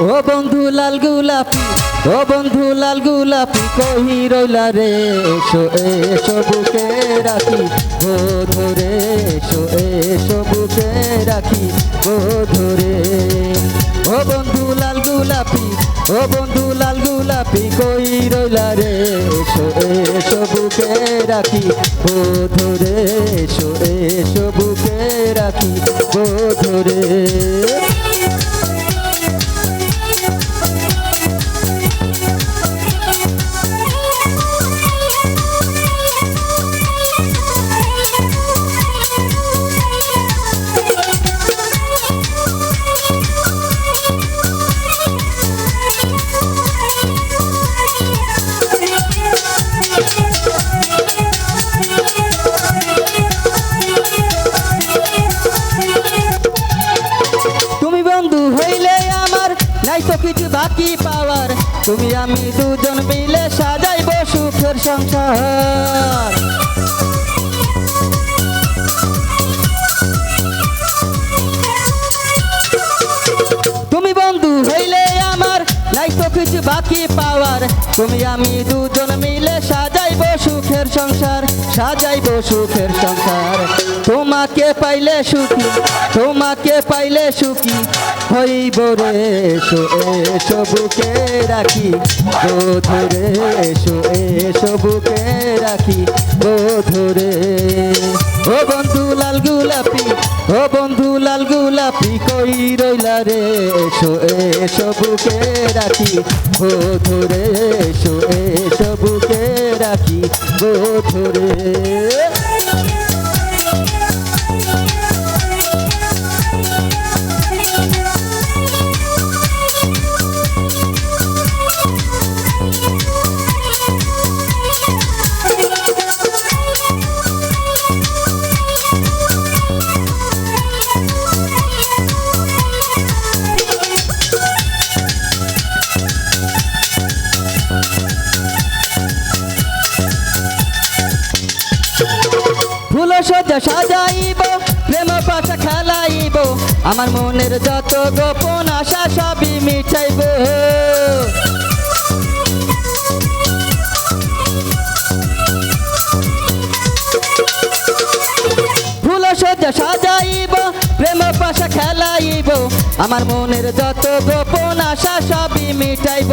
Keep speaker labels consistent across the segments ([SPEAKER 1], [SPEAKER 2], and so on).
[SPEAKER 1] ও বন্ধু লাল গোলাপি, ও বন্ধু লাল গোলাপি, কহি রইলা রে, এসো এসো বুকে রাখি। ধরে এসো এসো বুকে রাখি। ধরে। ও বন্ধু লাল গোলাপি, ও বন্ধু লাল গোলাপি কই রইলা রে, এসো এসো বুকে রাখি। গো ধরে এসো এসো তো কিছু বাকি পাওয়ার। তুমি আমি দুজন মিলে সাজাইব সুখের সংসার। তুমি বন্ধু হইলে আমার নাই তো কিছু বাকি পাওয়ার। তুমি আমি দুজন মিলে সাজাইব সুখের সংসার। সাজাইব সুখের সংসার। তোমাকে পাইলে সুখী, তোমাকে পাইলে সুখী। হইব রে এসো এসো বুকে রাখি। গো ধরে এসো এসো বুকে রাখি। গো ধরে ও বন্ধু লাল গোলাপি, ও বন্ধু লাল গোলাপি, কই রইলা রে এসো এসো বুকে রাখি। ও ধরে এসো এসো বুকে রাখি ও সজ্জা সাজাইব প্রেম পাশা খেলাইব। আমার মনের যত গোপন আশা সবই মিটাইব। আমার মনের যত গোপন আশা, সবই মিটাইব,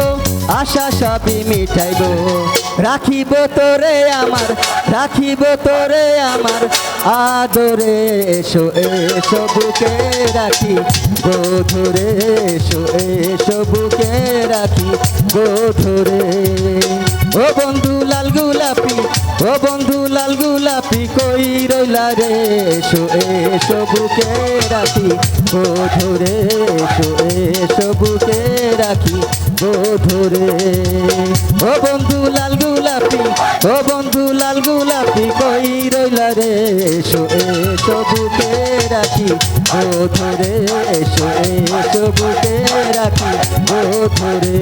[SPEAKER 1] আশা সবই মিটাইব। রাখিব তোরে আমার, রাখিব তোরে আমার, আদরে এসো এসো, বুকে রাখি। গোধরে এসো এসো, বুকে রাখি। গোধরে ও বন্ধু লাল গোলাপি, ও বন্ধু লাল গোলাপি কই রইলা রে? এসো এসো বুকে রাখি, ও ধরে এসো এসো বুকে রাখি, ও ধরে। ও বন্ধু লাল গোলাপি, ও বন্ধু লাল গোলাপি কই রইলা রে? এসো এসো বুকে রাখি, ও ধরে এসো এসো বুকে রাখি, ও ধরে।